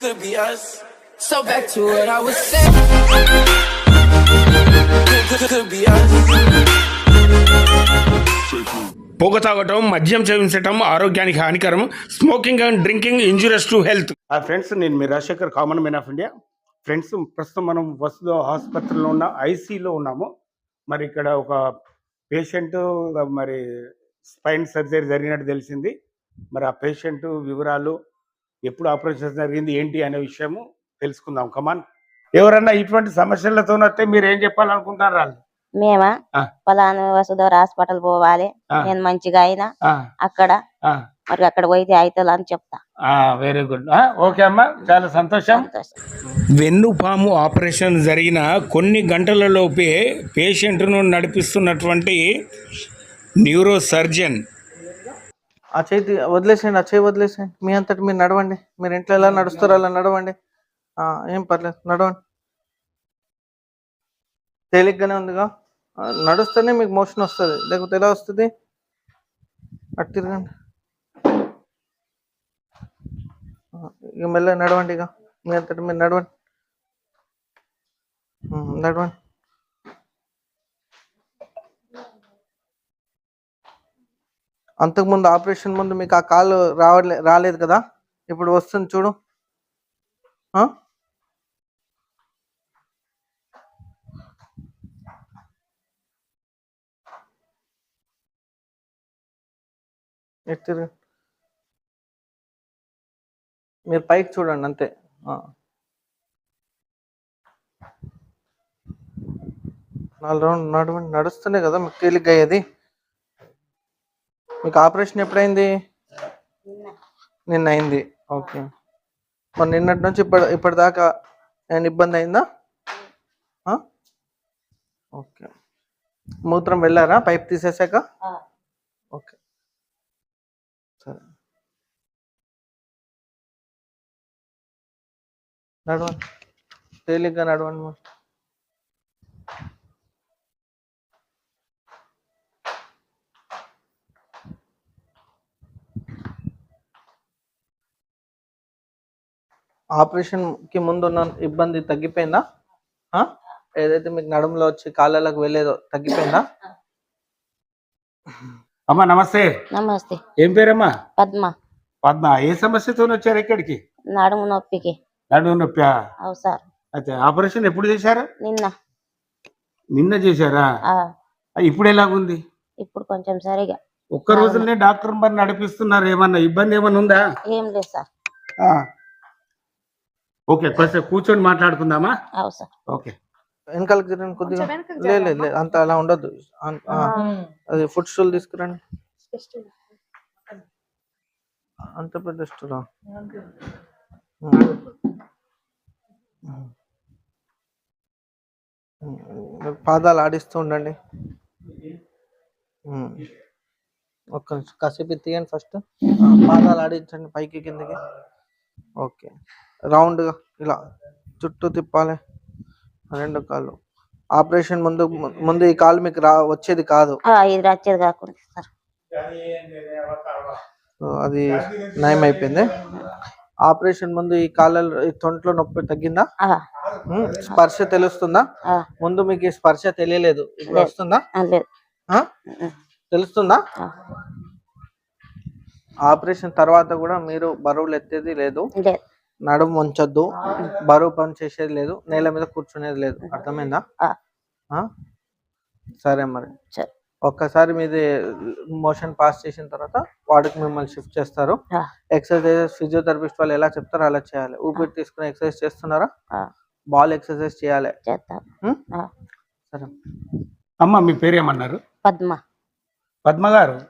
could be us. So back to what I was saying. Could, be us. పొగ తాగటం మద్యం సేవించటం ఆరోగ్యానికి హానికరం smoking and drinking injurious to health friends నేను మీ Rajasekhar common men of India friends ప్రస్తుతం మనం వసుధ ఆసుపత్రిలో ఉన్న ఐసీలో ఉన్నాము మరి ఇక్కడ ఒక పేషెంట్ మరి స్పైన్ సర్జరీ జరిగినట్టు తెలిసింది మరి ఆ పేషెంట్ వివరాలు ఎప్పుడు ఆపరేషన్ జరిగింది ఏంటి అనే విషయము తెలుసుకుందాం. కమాన్ ఎవరన్నా ఇటువంటి సమస్యలతో వస్తే మీరు ఏం చెప్పాలనుకుంటారు వాళ్ళు మేమా. పలానా వసుధర హాస్పిటల్ పోవాలి. నేను మంచిగా అయినా అక్కడ మరి అక్కడ పోయితే అవుతుంది అని చెప్తా. ఆ, వెరీ గుడ్ ఆ, ఓకే అమ్మా చాలా సంతోషం. సంతోషం. వెన్నుపాము ఆపరేషన్ జరిగిన కొన్ని గంటలలోపే పేషెంట్ను నడిపిస్తున్నటువంటి న్యూరో సర్జన్ ఆ చేతి వదిలేసేయండి ఆ చేయి వదిలేసేయండి. మీ అంతటి మీరు నడవండి. మీరు ఇంట్లో ఎలా నడుస్తారో అలా నడవండి. ఏం పర్లేదు నడవండి. తేలిగ్గానే ఉందిగా. నడుస్తేనే మీకు మోషన్ వస్తుంది. లేకపోతే ఎలా వస్తుంది? అటు తిరగండి. ఇక మెల్ల నడవండి ఇక. మీ అంతటి మీరు నడవండి. నడవండి. అంతకుముందు ఆపరేషన్ ముందు మీకు ఆ కాలు రావట్లే రాలేదు కదా? ఇప్పుడు వస్తుంది చూడు. ఆ? మీరు పైకి చూడండి అంతే. నాలుగు రౌండ్ నడవండి నడుస్తూనే కదా మీకు తేలిగ్గా అయ్యేది. మీకు ఆపరేషన్ ఎప్పుడైంది? నిన్న. అయింది ఓకే. మరి నిన్నటి నుంచి ఇప్పటి ఇప్పటిదాకా ఏమైనా ఇబ్బంది అయిందా? ఓకే. మూత్రం వెళ్ళారా? పైప్ తీసేసాక. ఓకే. సరే. నడవండి. తేలిగ్గా నడవండి మరి. ఆపరేషన్కి ముందు ఉన్న ఇబ్బంది తగ్గిపోయిందా? ఆ? ఏదైతే మీకు నడుములో వచ్చి కాళ్ళలోకి వెళ్ళేదో తగ్గిపోయిందా? అమ్మా నమస్తే. నమస్తే. ఏం పేరమ్మా? పద్మ. పద్మ. ఏ సమస్యతో వచ్చారు ఇక్కడికి? నడుము నొప్పికి. నడుము నొప్పి? అవు సార్. అయితే ఆపరేషన్ ఎప్పుడు చేశారు? నిన్న. నిన్న చేశారా? ఇప్పుడు ఎలాగుంది? ఇప్పుడు కొంచెం సరిగా. ఒక్క రోజులనే డాక్టర్ మరి నడిపిస్తున్నారు. ఏమన్నా ఇబ్బంది ఏమన్నా ఉందా? ఏం లేదు సార్. ఆ. ఓకే కొంచెం కూర్చొని మాట్లాడుకుందామా? అవు సార్. ఓకే. వెనకాలకి తిరగండి కొద్దిగా లేదు లేదు అంత అలా ఉండదు అది ఫుడ్ స్టూల్ తీసుకురండి. అంత పెద్ద స్టూలా? పాదాలు ఆడిస్తూ ఉండండి. ఒక్క నిమిషం కాసేపు తీయండి ఫస్ట్. పాదాలు ఆడించండి పైకి కిందకి. ఓకే. రౌండ్గా ఇలా చుట్టూ తిప్పాలి. రెండు కాళ్ళు. ఆపరేషన్ ముందు ముందు ఈ కాలు మీకు రా వచ్చేది కాదు. ఇది వచ్చేది కాకుండా సార్. అది నయం అయిపోయింది ఆపరేషన్ ముందు ఈ కాళ్ళ ఈ తొంట్లో నొప్పి తగ్గిందా? స్పర్శ తెలుస్తుందా? ముందు మీకు ఈ స్పర్శ తెలియలేదు. ఇప్పుడు వస్తుందా? తెలుస్తుందా? ఆపరేషన్ తర్వాత కూడా మీరు బరువులు ఎత్తేది లేదు. నడుము ఉంచొద్దు బరువు పని చేసేది లేదు. నేల మీద కూర్చునేది లేదు. అర్థమైందా? ఆ, ఆ? సరే మరి. సరే. ఒక్కసారి మీది మోషన్ పాస్ చేసిన తర్వాత వాడికి మిమ్మల్ని షిఫ్ట్ చేస్తారు. ఆ, ఎక్సర్సైజెస్ ఫిజియోథెరపిస్ట్ వాళ్ళు ఎలా చెప్తారో అలా చేయాలి. ఊపిరి తీసుకుని ఎక్సర్సైజ్ చేస్తున్నారా? ఆ, బాల్ ఎక్సర్సైజ్ చేయాలి. చేస్తాను ఉమ్? ఆ, సరే. అమ్మ మీ పేరు ఏమన్నారు? పద్మ. పద్మ గారు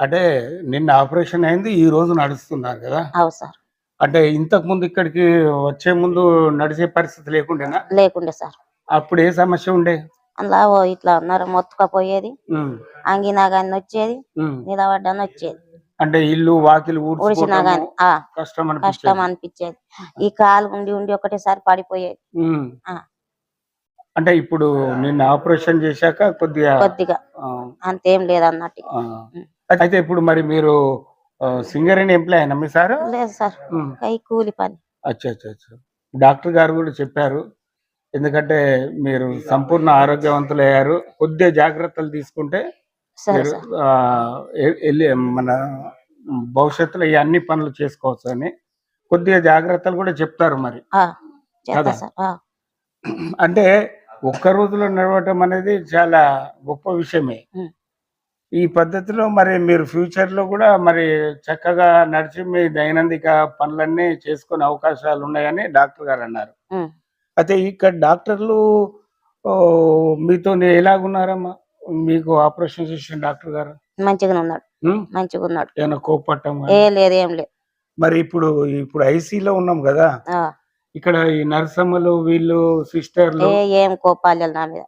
అంటే నిన్న ఆపరేషన్ అయింది ఈ రోజు నడుస్తున్నారు కదా? అవు సార్. అంటే ఇంతకు ముందు ఇక్కడికి వచ్చే ముందు నడిచే పరిస్థితి లేకుండేనా? లేకుండే సార్. అప్పుడు ఏ సమస్య ఉండే? అందులో ఓ ఇట్లా నరం మొత్తుకపోయేది. అంగినా గాని వచ్చేది. నిలబడ్డాని వచ్చేది అంటే ఇల్లు వాకిలు ఊడ్చినా గాని కష్టం కష్టం అనిపించేది. ఈ కాలు ఉండి ఉండి ఒకటేసారి పడిపోయేది. అంటే ఇప్పుడు నిన్న ఆపరేషన్ చేశాక కొద్దిగా కొద్దిగా. అంతేం లేదన్నట్టు. అయితే ఇప్పుడు మరి మీరు సింగర్ అండ్ ఎంప్లాయ్ అయినా మీ సార్? లేదు సార్. కై కూలి పని. అచ్చా అచ్చా అచ్చా. డాక్టర్ గారు కూడా చెప్పారు. ఎందుకంటే మీరు సంపూర్ణ ఆరోగ్యవంతులు అయ్యారు. కొద్దిగా జాగ్రత్తలు తీసుకుంటే మీరు వెళ్ళి మన భవిష్యత్తులో ఈ అన్ని పనులు చేసుకోవచ్చు అని కొద్దిగా జాగ్రత్తలు కూడా చెప్తారు మరి. కదా? అంటే ఒక్క రోజులో నడవటం అనేది చాలా గొప్ప విషయమే. ఈ పద్ధతిలో మరి మీరు ఫ్యూచర్లో కూడా మరి చక్కగా నడిచి మీ దైనందిక పనులన్నీ చేసుకునే అవకాశాలు ఉన్నాయని డాక్టర్ గారు అన్నారు. అయితే ఇక్కడ డాక్టర్లు మీతో ఎలాగున్నారమ్మా? మీకు ఆపరేషన్ చేసిన డాక్టర్ గారు? మంచిగానే ఉన్నాడు? మంచిగా ఉన్నాడు ఏమైనా కోపట్టం ఏ లేదు ఏం లేదు. మరి ఇప్పుడు ఇప్పుడు ఐసీలో ఉన్నాం కదా? ఇక్కడ ఈ నర్సమ్మలు వీళ్ళు సిస్టర్లు ఏ కోపాలు నా మీద.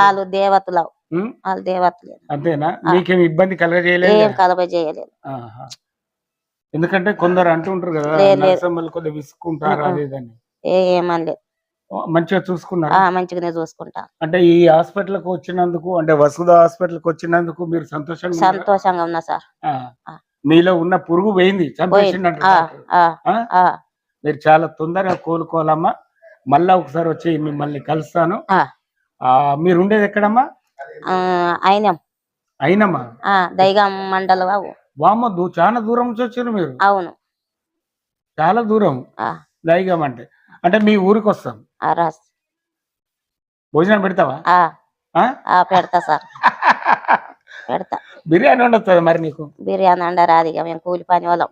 వాళ్ళు- దేవతలు? వాళ్ళు దేవతలు అంతేనా. మీకేం ఇబ్బంది కలగజేయలేదు ఏం ఆహా. ఎందుకంటే కొందరు అంటుంటారు కదా. నర్సమ్మలు కొద్దిగా విసుకుంటారు ఉం. అది ఇదని ఏ ఏమనలేదు మంచిగా చూసుకున్నారు? ఆ మంచిగానే చూసుకుంటా. అంటే ఈ హాస్పిటల్కి వచ్చినందుకు అంటే వసుధ హాస్పిటల్కి వచ్చినందుకు మీరు సంతోషంగా? సంతోషంగా ఉన్నా సార్. మీలో ఉన్న పురుగు పోయింది మీరు చాలా తొందరగా కోలుకోవాలమ్మా. మళ్ళా ఒకసారి వచ్చి మిమ్మల్ని కలుస్తాను. మీరు ఉండేది ఎక్కడమ్మా? అయినాం అయినమ్మా దైగం మండలం దూ చాలా దూరం నుంచి వచ్చారు మీరు. అవును. చాలా దూరం. ఆ, దైగం అంటే. అంటే మీ ఊరికి వస్తాం. భోజనం పెడతావా? ఆ, ఆ? ఆ, పెడతా సార్. పెడతా. బిర్యానీ ఉండొస్తుంది మరి నీకు? బిర్యానీ అండరాది మేము కూలి పని వాళ్ళం.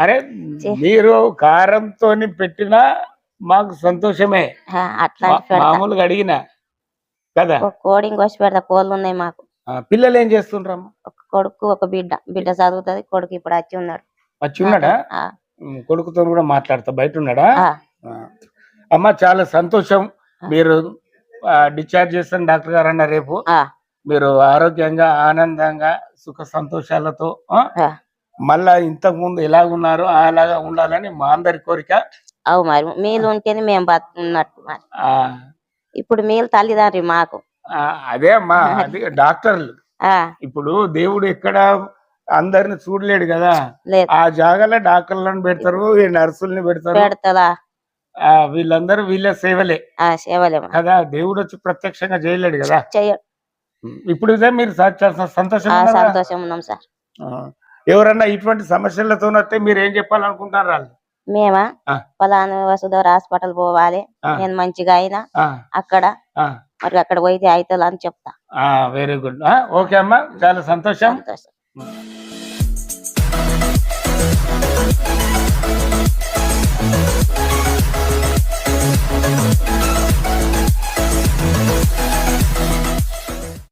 అరే. మీరు కారంతో పెట్టినా మాకు సంతోషమే. పెడతా. మామూలుగా అడిగిన. కదా? ఒక కోడిని కోసి పెడతా కోళ్ళు ఉన్నాయి మాకు. ఆ, పిల్లలు ఏం చేస్తుండ్రమ్మా ఒక కొడుకు ఒక బిడ్డ. బిడ్డ చదువుతుంది కొడుకు ఇప్పుడు వచ్చి ఉన్నాడు. వచ్చి ఉన్నాడా? కొడుకుతో కూడా మాట్లాడతా బయట ఉన్నాడా. అమ్మ చాలా సంతోషం. మీరు డిశ్చార్జ్ చేస్తాను డాక్టర్ గారు అన్న రేపు. మీరు ఆరోగ్యంగా ఆనందంగా సుఖ సంతోషాలతో. మళ్ళా ఇంతకు ముందు ఎలా ఉన్నారో అలాగా ఉండాలని మా అందరి కోరిక. అవు మరి మీలు ఉంటేనే మేము బతుకున్నట్టు మరి. ఆ, ఇప్పుడు మీలు తల్లిదండ్రి మాకు. అదే అమ్మా అది డాక్టర్లు. ఇప్పుడు దేవుడు ఎక్కడ అందరిని చూడలేడు కదా. ఆ జాగాలో డాక్టర్లను పెడతారు ఈ నర్సుల్ని పెడతారు. పెడతలా ఆ, వీళ్ళందరూ వీళ్ళ సేవలే. ఆ సేవలేము కదా దేవుడు వచ్చి ప్రత్యక్షంగా చేయలేడు కదా. ఇప్పుడు ఇదే మీరు స- చాలా సంతోషంగా ఆ, ఉన్నారా? సంతోషం ఉన్నాం సార్. ఎవరన్నా ఇటువంటి సమస్యలతో వస్తే మీరు ఏం చెప్పాలనుకుంటారు వాళ్ళు? మేమా? ఆ. ఫలానా వసుధర హాస్పిటల్ పోవాలి. నేను మంచిగా అయినా అక్కడ మరి అక్కడ పోయితే అవుతుంది అని చెప్తా. వెరీ గుడ్ ఓకే అమ్మా. చాలా సంతోషం. సంతోషం.